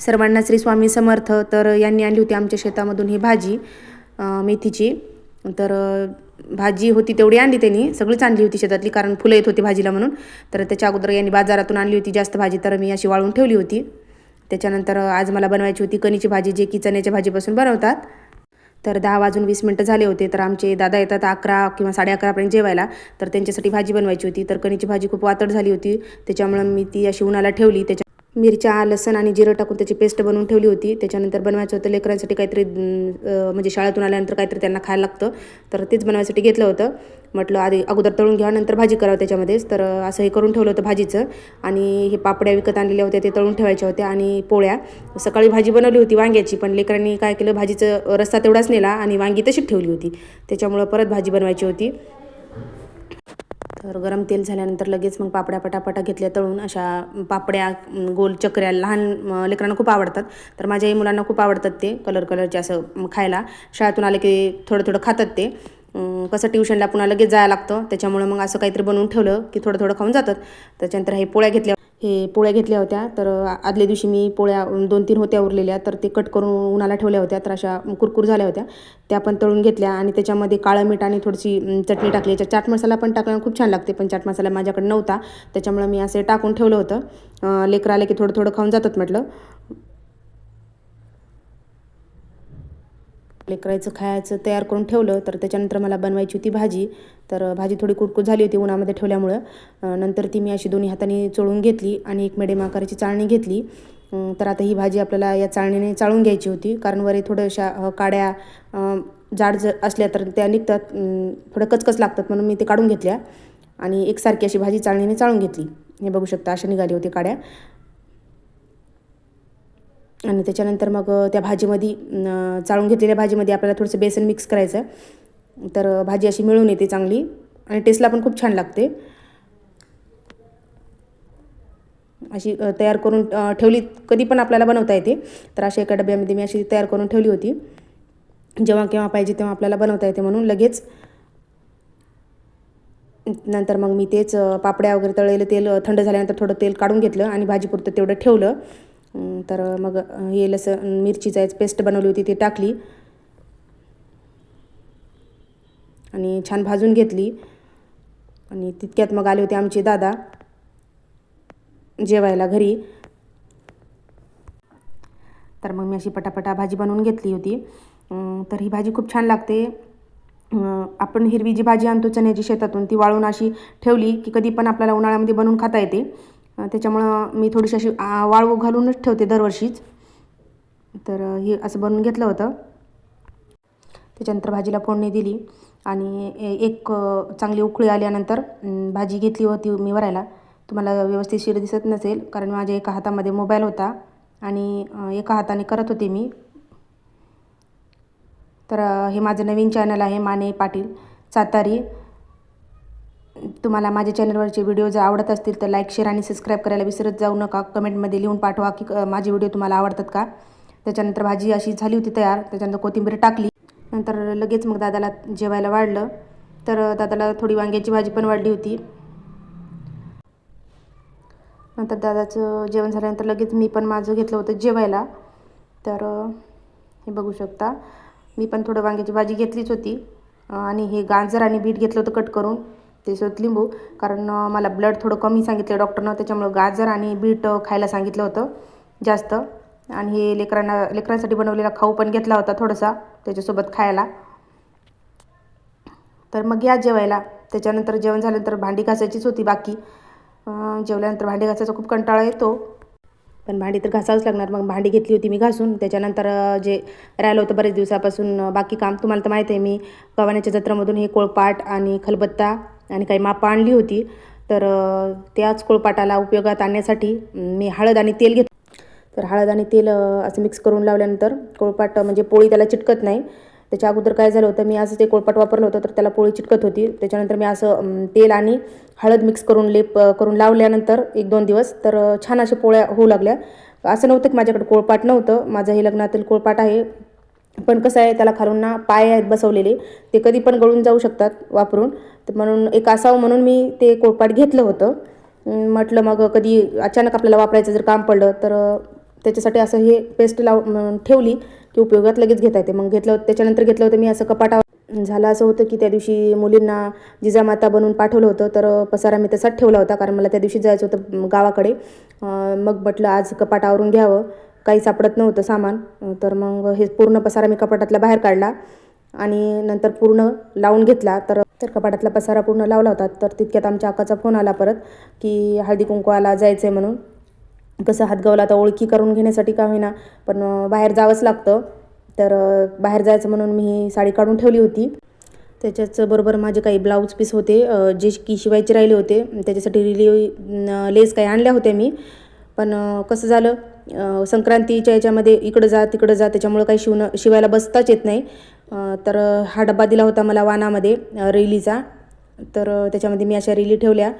सर्वांना श्री स्वामी समर्थ. तर यांनी आणली होती आमच्या शेतामधून ही भाजी मेथीची. तर भाजी होती तेवढी आणली त्यांनी. सगळीच आणली होती शेतातली कारण फुलं येत होती भाजीला म्हणून. तर त्याच्या अगोदर यांनी बाजारातून आणली होती जास्त भाजी तर मी अशी वाळून ठेवली होती. त्याच्यानंतर आज मला बनवायची होती कणीची भाजी जे की चण्याच्या भाजीपासून बनवतात. तर दहा वाजून वीस मिनटं झाले होते तर आमचे दादा येतात अकरा किंवा साडे अकरापर्यंत जेवायला. तर त्यांच्यासाठी भाजी बनवायची होती. तर कणीची भाजी खूप वातड झाली होती. त्याच्यामुळं मी ती अशी उन्हाला ठेवली. त्याच्या मिरच्या लसण आणि जिरं टाकून त्याची पेस्ट बनवून ठेवली होती. त्याच्यानंतर बनवायचं होतं लेकरांसाठी काहीतरी म्हणजे शाळेतून आल्यानंतर काहीतरी त्यांना खायला लागतं. तर तेच बनवायसाठी घेतलं होतं. म्हटलं आधी अगोदर तळून घ्या नंतर भाजी करावं त्याच्यामध्येच. तर असं हे करून ठेवलं होतं भाजीचं. आणि हे पापड्या विकत आणलेल्या होत्या ते तळून ठेवायच्या होत्या. आणि पोळ्या सकाळी भाजी बनवली होती वांग्याची पण लेकरांनी काय केलं भाजीचं रस्सा तेवढाच नेला आणि वांगी तशीच ठेवली होती. त्याच्यामुळं परत भाजी बनवायची होती. तर गरम तेल झाल्यानंतर लगेच मग पापड्या पटापटा घेतल्या तळून अशा पापड्या गोल चकऱ्या लहान लेकरांना खूप आवडतात. तर माझ्याही मुलांना खूप आवडतात ते कलर कलरचे असं खायला. शाळेतून आले की थोडं थोडं खातात ते. कसं ट्युशनला पुन्हा लगेच जायला लागतं. त्याच्यामुळं मग असं काहीतरी बनवून ठेवलं की थोडं थोडं खाऊन जातात. त्याच्यानंतर हे पोळ्या घेतल्या हे पोळ्या घेतल्या होत्या. तर आदल्या दिवशी मी पोळ्या दोन तीन होत्या उरलेल्या. तर ते कट करून उन्हाला ठेवल्या होत्या. तर अशा कुरकुर झाल्या होत्या. त्या पण तळून घेतल्या आणि त्याच्यामध्ये काळं मीठ आणि थोडीशी चटणी टाकली. याच्यात चाट मसाला पण टाकल्यानं खूप छान लागते. पण चाट मसाला माझ्याकडे नव्हता. त्याच्यामुळं मी असे टाकून ठेवलं होतं. लेकर लेकरं आले की थोडं थोडं खाऊन जातात म्हटलं. लेकरायचं खायचं तयार करून ठेवलं तर त्याच्यानंतर मला बनवायची होती भाजी. तर भाजी थोडी कुरकुर झाली होती उन्हामध्ये ठेवल्यामुळं. नंतर ती मी अशी दोन्ही हाताने चोळून घेतली आणि एक मिडियम आकाराची चाळणी घेतली. तर आता ही भाजी आपल्याला या चाळणीने चाळून घ्यायची होती. कारण वर थोड्याशा काड्या जाड जर असल्या तर त्या निघतात. थोडं कचकच लागतात म्हणून मी ते काढून घेतल्या आणि एकसारखी अशी भाजी चाळणीने चाळून घेतली. हे बघू शकता अशा निघाली होती काड्या. आणि त्याच्यानंतर मग त्या भाजीमध्ये चाळून घेतलेल्या भाजीमध्ये आपल्याला थोडंसं बेसन मिक्स करायचं तर भाजी अशी मिळून येते चांगली आणि टेस्टला पण खूप छान लागते. अशी तयार करून ठेवली कधी पण आपल्याला बनवता येते. तर अशा एका डब्यामध्ये मी अशी तयार करून ठेवली होती. जेव्हा केव्हा पाहिजे तेव्हा आपल्याला बनवता येते म्हणून लगेच. नंतर मग मी तेच पापड्या वगैरे तळलेलं तेल थंड झाल्यानंतर थोडं तेल काढून घेतलं आणि भाजीपुरतं तेवढं ठेवलं. तर मग अ, हे लसण मिरचीचा पेस्ट बनवली होती ती टाकली. आणि छान भाजून घेतली. आणि तितक्यात मग आले होते आमचे दादा जेवायला घरी. तर मग मी अशी पटापटा भाजी बनवून घेतली होती. तर ही भाजी खूप छान लागते. आपण हिरवी जी भाजी आणतो चण्याची शेतातून ती वाळून अशी ठेवली की कधी पण आपल्याला उन्हाळ्यामध्ये बनवून खाता येते. त्याच्यामुळं मी थोडीशी अशी आ, वाळू घालूनच ठेवते दरवर्षीच. तर हे असं बनवून घेतलं होतं. त्याच्यानंतर भाजीला फोडणी दिली आणि एक चांगली उकळी आल्यानंतर भाजी घेतली होती मी वरायला. तुम्हाला व्यवस्थित शिर दिसत नसेल कारण माझ्या एका हातामध्ये मोबाईल होता आणि एका हाताने करत होते मी. तर हे माझं नवीन चॅनल आहे माने पाटील सातारी. तुम्हाला माझ्या चॅनलवरचे व्हिडिओ जर आवडत असतील तर लाईक शेअर आणि सबस्क्राईब करायला विसरत जाऊ नका. कमेंटमध्ये लिहून पाठवा की माझे व्हिडिओ तुम्हाला आवडतात का? त्याच्यानंतर भाजी अशी झाली होती तयार. त्याच्यानंतर कोथिंबीर टाकली. नंतर लगेच मग दादाला जेवायला वाढलं. तर दादाला थोडी वांग्याची भाजी पण वाढली होती. नंतर दादाचं जेवण झाल्यानंतर लगेच मी पण माझं घेतलं होतं जेवायला. तर हे बघू शकता. मी पण थोडं वांग्याची भाजी घेतलीच होती. आणि हे गाजर आणि बीट घेतलं होतं कट करून. त्याच्यासोबत लिंबू. कारण मला ब्लड थोडं कमी सांगितलं डॉक्टरनं त्याच्यामुळं गाजर आणि बीट खायला सांगितलं होतं जास्त. आणि हे लेकरांना लेकरांसाठी बनवलेला खाऊ पण घेतला होता थोडासा त्याच्यासोबत खायला. तर मग या जेवायला. त्याच्यानंतर जेवण झाल्यानंतर भांडी घासायचीच होती बाकी. जेवल्यानंतर भांडी घासायचा खूप कंटाळा येतो. पण भांडी तर घासावंच लागणार. मग भांडी घेतली होती मी घासून. त्याच्यानंतर जे राहिलं होतं बरेच दिवसापासून बाकी काम तुम्हाला तर माहीत आहे मी गव्हाण्याच्या जत्रामधून हे कोळपाट आणि खलबत्ता आणि काही मापं आणली होती. तर त्याच कोळपाटाला उपयोगात आणण्यासाठी मी हळद आणि तेल घेत तर हळद आणि तेल असं मिक्स करून लावल्यानंतर कोळपाट म्हणजे पोळी त्याला चिटकत नाही. त्याच्या अगोदर काय झालं होतं मी असं ते कोळपाट वापरलं होतं तर त्याला पोळी चिटकत होती. त्याच्यानंतर मी असं तेल आणि हळद मिक्स करून लेप करून लावल्यानंतर एक दोन दिवस तर छान अशा पोळ्या होऊ लागल्या. असं नव्हतं की माझ्याकडे कोळपाट नव्हतं. माझं हे लग्नातील कोळपाट आहे पण कसं आहे त्याला खालून ना पाय आहेत बसवलेले ते कधी पण गळून जाऊ शकतात वापरून. तर म्हणून एक असावं म्हणून मी ते कोळपाट घेतलं होतं. म्हटलं मग कधी अचानक आपल्याला वापरायचं जर काम पडलं तर त्याच्यासाठी असं हे पेस्ट लाव ठेवली की उपयोगात लगेच घेता येते. मग घेतलं त्याच्यानंतर घेतलं होतं मी असं कपाटा झालं असं होतं की त्या दिवशी मुलींना जिजामाता बनवून पाठवलं होतं तर पसारा मी तसाच ठेवला होता कारण मला त्या दिवशी जायचं होतं गावाकडे. मग म्हटलं आज कपाटावरून घ्यावं. काही सापडत नव्हतं सामान. तर मग हे पूर्ण पसारा मी कपाटातला बाहेर काढला आणि नंतर पूर्ण लावून घेतला. तर तर कपाटातला पसारा पूर्ण लावला होता. तर तितक्यात आमच्या अक्काचा फोन आला परत की हळदी कुंकवाला जायचं आहे म्हणून. कसं हातगावला आता ओळखी करून घेण्यासाठी का होईना पण बाहेर जावंच लागतं. तर बाहेर जायचं म्हणून मी ही साडी काढून ठेवली होती. त्याच्याच बरोबर माझे काही ब्लाऊज पीस होते जे की शिवायचे राहिले होते. त्याच्यासाठी रिली लेस काही आणल्या होत्या मी. पण कसं झालं संक्रांतीच्या याच्यामध्ये इकडं जा तिकडं जा त्याच्यामुळं काही शिवणं शिवायला बसताच येत नाही. तर हा डबा दिला होता मला वानामध्ये रेलीचा. तर त्याच्यामध्ये मी अशा रेली ठेवल्या.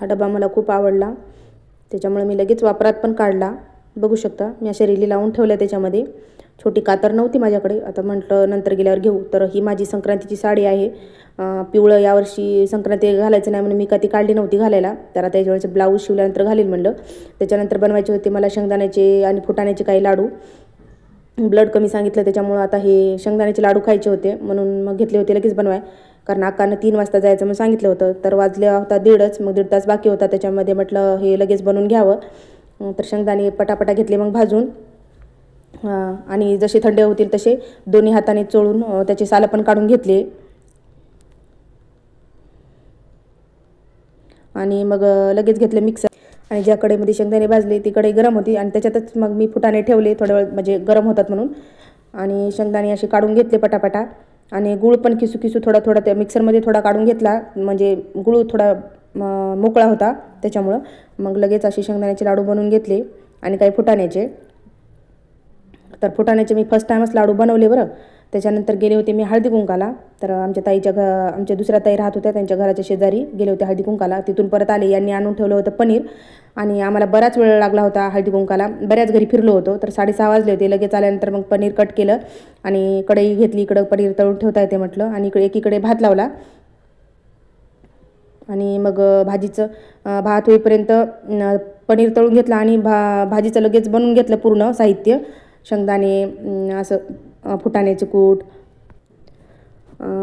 हा डबा मला खूप आवडला. त्याच्यामुळे मी लगेच वापरात पण काढला. बघू शकता मी अशा रेली लावून ठेवल्या त्याच्यामध्ये. छोटी कातर नव्हती माझ्याकडे. आता म्हटलं नंतर गेल्यावर घेऊ. तर ही माझी संक्रांतीची साडी आहे. पिवळं यावर्षी संक्रांती घालायचं नाही म्हणून मी का ती काढली नव्हती घालायला. तर आता याच्यावरचं ब्लाऊज शिवल्यानंतर घालील म्हणलं. त्याच्यानंतर बनवायचे होते मला शेंगदाण्याचे आणि फुटाण्याचे काही लाडू. ब्लड कमी सांगितलं त्याच्यामुळं आता हे शेंगदाण्याचे लाडू खायचे होते. म्हणून मग घेतले होते लगेच बनवाय. कारण अक्कानं तीन वाजता जायचं म्हणून सांगितलं होतं. तर वाजल्या होता दीडच मग दीड तास बाकी होता. त्याच्यामध्ये म्हटलं हे लगेच बनवून घ्यावं. तर शेंगदाणे पटापटा घेतले मग भाजून. आणि जसे थंडे होतील तसे दोन्ही हाताने चोळून त्याचे सालं पण काढून घेतले. आणि मग लगेच घेतलं मिक्सर आणि ज्या कढईमध्ये शेंगदाणे भाजले ती कडे गरम होती आणि त्याच्यातच मग मी फुटाणे ठेवले थोड्या वेळ म्हणजे गरम होतात म्हणून. आणि शेंगदाणे असे काढून घेतले पटापटा. आणि गूळ पण किसू किसू थोडा थोडा त्या मिक्सरमध्ये थोडा काढून घेतला. म्हणजे गूळ थोडा मोकळा होता त्याच्यामुळं. मग लगेच असे शेंगदाण्याचे लाडू बनवून घेतले आणि काही फुटाण्याचे. तर फुटाण्याचे मी फर्स्ट टाईमच लाडू बनवले बरं. त्याच्यानंतर गेले होते मी हळदी कुंकाला. तर आमच्या ताईच्या घ आमच्या दुसऱ्या ताई राहत होत्या त्यांच्या घराच्या शेजारी गेले होते हळदी कुंकाला. तिथून परत आले यांनी आणून ठेवलं होतं पनीर. आणि आम्हाला बराच वेळ लागला होता हळदी कुंकाला. बऱ्याच घरी फिरलो होतो तर साडेसहा वाजले होते. लगेच आल्यानंतर मग पनीर कट केलं आणि कढई घेतली इकडं पनीर तळून ठेवता येते म्हटलं आणि इकडे एकीकडे भात लावला. आणि मग भाजीचं भात होईपर्यंत पनीर तळून घेतलं आणि भा भाजीचं लगेच बनवून घेतलं पूर्ण साहित्य. शेंगदाणे असं फुटाण्याचे कूट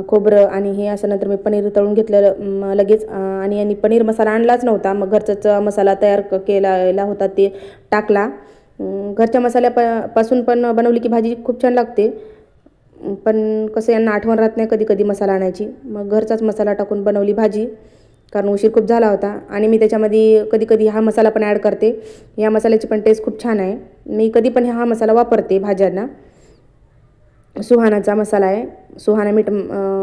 खोबरं आणि हे असं नंतर मी पनीर तळून घेतलं लगेच आणि यांनी पनीर मसाला आणलाच नव्हता. मग घरचाच मसाला तयार केला होता ते टाकला. घरच्या मसाल्या प पासून पण बनवली की भाजी खूप छान लागते. पण कसं यांना आठवण राहत नाही कधी कधी मसाला आणायची. मग घरचाच मसाला टाकून बनवली भाजी. कारण उशीर खूप झाला होता. आणि मी त्याच्यामध्ये कधी कधी हा मसाला पण ॲड करते. या मसाल्याची पण टेस्ट खूप छान आहे. मी कधी पण हा मसाला वापरते भाज्यांना. सुहानाचा मसाला आहे सुहाना मीठ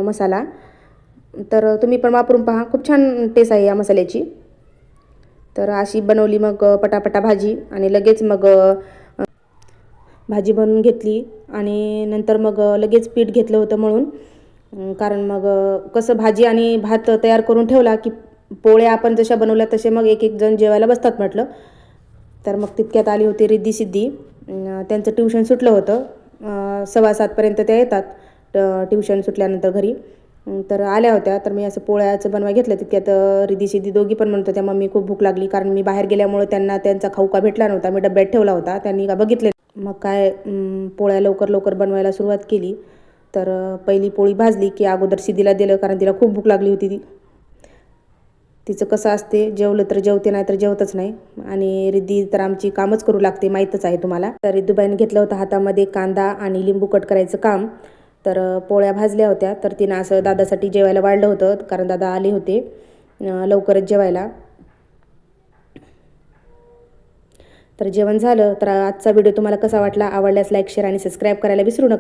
मसाला. तर तुम्ही पण वापरून पहा खूप छान टेस्ट आहे या मसाल्याची. तर अशी बनवली मग पटापटा भाजी आणि लगेच मग भाजी बनवून घेतली आणि नंतर मग लगेच पीठ घेतलं होतं म्हणून. कारण मग कसं भाजी आणि भात तयार करून ठेवला की पोळ्या आपण जशा बनवल्या तसे मग एक एक जण जेवायला बसतात म्हटलं. तर मग तितक्यात आली होती रिद्धी सिद्धी. त्यांचं ट्युशन सुटलं होतं. सव्वा सातपर्यंत त्या येतात ट्युशन सुटल्यानंतर घरी. तर आल्या होत्या तर मी असं पोळ्याचं बनवा घेतलं तितक्यात रिदी सिद्धी दोघी पण म्हणत होत्या मम्मी खूप भूक लागली कारण मी बाहेर गेल्यामुळे त्यांना त्यांचा खाऊ का भेटला नव्हता मी डब्यात ठेवला होता त्यांनी का बघितले मग काय पोळ्या लवकर लवकर बनवायला सुरुवात केली. तर पहिली पोळी भाजली की अगोदर सिद्धीला दिलं कारण तिला खूप भूक लागली होती ती. तिचं कसं असते? जेवलं तर जेवते नाही तर जेवतच नाही. आणि रिद्धी तर आमची कामच करू लागते माहीतच आहे तुम्हाला. तर रिद्धूबाईने घेतलं होतं हातामध्ये कांदा आणि लिंबू कट करायचं काम. तर पोळ्या भाजल्या होत्या. तर तिनं असं दादासाठी जेवायला वाढलं होतं कारण दादा आले होते लवकरच जेवायला. तर जेवण झालं. तर आजचा व्हिडिओ तुम्हाला कसा वाटला? आवडल्यास लाईक शेअर आणि सबस्क्राईब करायला विसरू नका.